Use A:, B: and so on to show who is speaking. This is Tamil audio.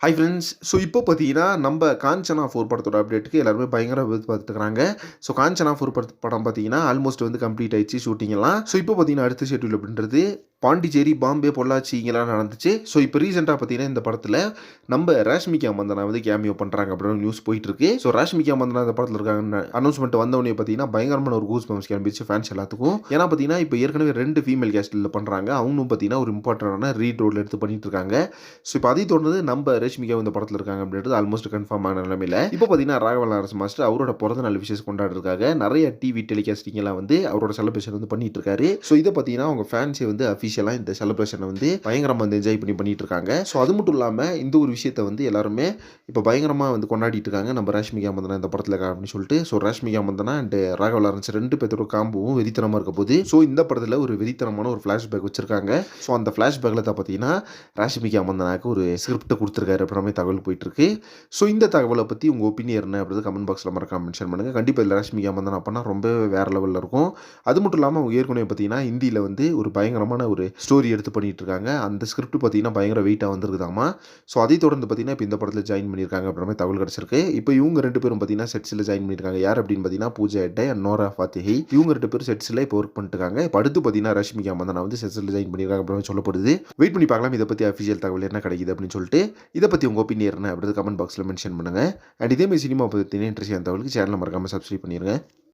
A: ஹை ஃப்ரெண்ட்ஸ் ஸோ இப்போ பார்த்தீங்கன்னா நம்ம காஞ்சனா ஃபோர் படத்தோட அப்டேட்டுக்கு எல்லாருமே பயங்கர எதிர்பார்த்துக்கிறாங்க ஸோ காஞ்சனா ஃபோர் படம் பார்த்தீங்கன்னா ஆல்மோஸ்ட் வந்து கம்ப்ளீட் ஆயிடுச்சு ஷூட்டிங்லாம் ஸோ இப்போ பார்த்தீங்கன்னா அடுத்த ஷெட்யூல் அப்படின்றது பாண்டிச்சேரி பாம்பே பொள்ளாச்சி இங்கெல்லாம் நடந்துச்சு. ஸோ இப்போ ரீசெண்டாக பார்த்தீங்கன்னா இந்த படத்தில் நம்ம ரேஷ்மிகா மந்தனா வந்து கேமியோ பண்ணுறாங்க அப்படின்னு நியூஸ் போயிட்டு இருக்கு ஸோ ரேஷ்மிகா மந்தனா இந்த படத்தில் இருக்காங்க அனௌன்ஸ்மெண்ட் வந்தவொடனே பார்த்தீங்கன்னா பயங்கரமான ஒரு கூஸ் பம்ஸ் கிளம்பிச்சு ஃபேன்ஸ் எல்லாத்துக்கும். ஏன்னா பார்த்தீங்கன்னா இப்போ ஏற்கனவே ரெண்டு ஃபீமேல் கேஸ்டில் பண்ணுறாங்க அவங்களும் பார்த்தீங்கன்னா ஒரு இம்பார்ட்டண்டான ரீட் ரோல் எடுத்து பண்ணிட்டு இருக்காங்க. ஸோ இப்போ அதை தொடர்ந்து நம்ம ரேஷ்மிகா இந்த படத்தில் இருக்காங்க அப்படின்றது ஆல்மோஸ்ட் கன்ஃபார்ம் ஆன நிலைமையில். இப்போ பார்த்தீங்கன்னா ராகவல் அரசு மாஸ்டர் அவரோட பிறந்த நாள் விஷயம் கொண்டாடுறதுக்காக நிறைய டிவி டெலிகாஸ்டிங் எல்லாம் வந்து அவரோட செலிப்ரேஷன் வந்து பண்ணிட்டு இருக்காரு. ஸோ இதை பார்த்தீங்கன்னா அவங்க ஃபேன்ஸே வந்து அஃபிஷியலாக இந்த செலிப்ரேஷனை வந்து பயங்கரமாக வந்து என்ஜாய் பண்ணி பண்ணிட்டு இருக்காங்க ஸோ அது மட்டும் இல்லாமல் இந்த ஒரு விஷயத்தை வந்து எல்லாருமே இப்போ பயங்கரமாக வந்து கொண்டாடிட்டு இருக்காங்க. நம்ம ரஷ்மிகா மந்தனா இந்த படத்தில் அப்படின்னு சொல்லிட்டு. ஸோ ரஷ்மிகா மந்தனா அண்ட் ராகவ லாரன்ஸ் ரெண்டு பேர்த்தோட காம்பும் வெறித்தனமாக இருக்க போது ஸோ இந்த படத்தில் ஒரு வெறித்தனமான ஒரு ஃப்ளாஷ்பேக் வச்சிருக்காங்க. ஸோ அந்த ஃப்ளாஷ்பேக்கில் தான் பார்த்தீங்கன்னா ராஷ்மிகா மந்தனாக்கு ஒரு ஸ்கிரிப்டை கொடுத்துருக்காரு அப்படின்ற மாதிரி தகவல் போயிட்டுருக்கு. ஸோ இந்த தகவலை பற்றி உங்கள் ஒப்பீனியன் என்ன அப்படின்றது கமெண்ட் பாக்ஸில் மறக்காம மென்ஷன் பண்ணுங்கள் கண்டிப்பாக இதில் ராஷ்மிகா மந்தனா அப்போனா ரொம்ப வேறு லெவலில் இருக்கும். அது மட்டும் இல்லாமல் அவங்க ஏற்கனவே பார்த்தீங்கன்னா ஹிந்தியில் வந்து ஒரு பயங்கரமான ஒரு ஸ்டோரி எடுத்து பண்ணிட்டு இருக்காங்க அந்த ஸ்கிரிப்ட் பார்த்தீங்கன்னா பயங்கர வெயிட்டாக வந்திருக்குதாமா ஸோ அதை தொடர்ந்து பார்த்தீங்கன்னா இப்போ இந்த படத்தில் ஜாயின் பண்ணியிருக்காங்க அப்படின்ற மாதிரி தகவல் கிடச்சிருக்கு. இப்போ இவங்க ரெண்டு பேரும் பார்த்தீங்கன்னா செட்ஸில் ஜாயின் பண்ணியிருக்காங்க. யார் அப்படின்னு பார்த்தீங்கன்னா பூஜா ஹெட்டை நோரா ஃபாத்திஹி. இவங்க ரெண்டு பேரும் செட்ஸில் இப்போ ஒர்க் பண்ணிட்டுருக்காங்க. இப்போ அடுத்து பார்த்தீங்கன்னா ரஷ்மிகா மந்தனா வந்து செட்ஸில் ஜாயின் பண்ணியிருக்காங்க அப்படின்னு சொல்லப்படுது. வெயிட் பண்ணி பார்க்கலாம். இதை பற்றி அஃபிஷியல் தகவல் என்ன கிடைக்குது அப்படின்னு சொல்லிட்டு. இதை பற்றி உங்கள் ஒப்பீனியர் என்ன அப்படின்றது கமெண்ட் பாக்ஸில் மென்ஷன் பண்ணுங்கள் அண்ட் இதேமாதிரி சினிமா பற்றி இன்ட்ரெஸ்ட் தகவலுக்கு சேனலை மறக்காமல் சப்ஸ்கிரைப் பண்ணிடுங்க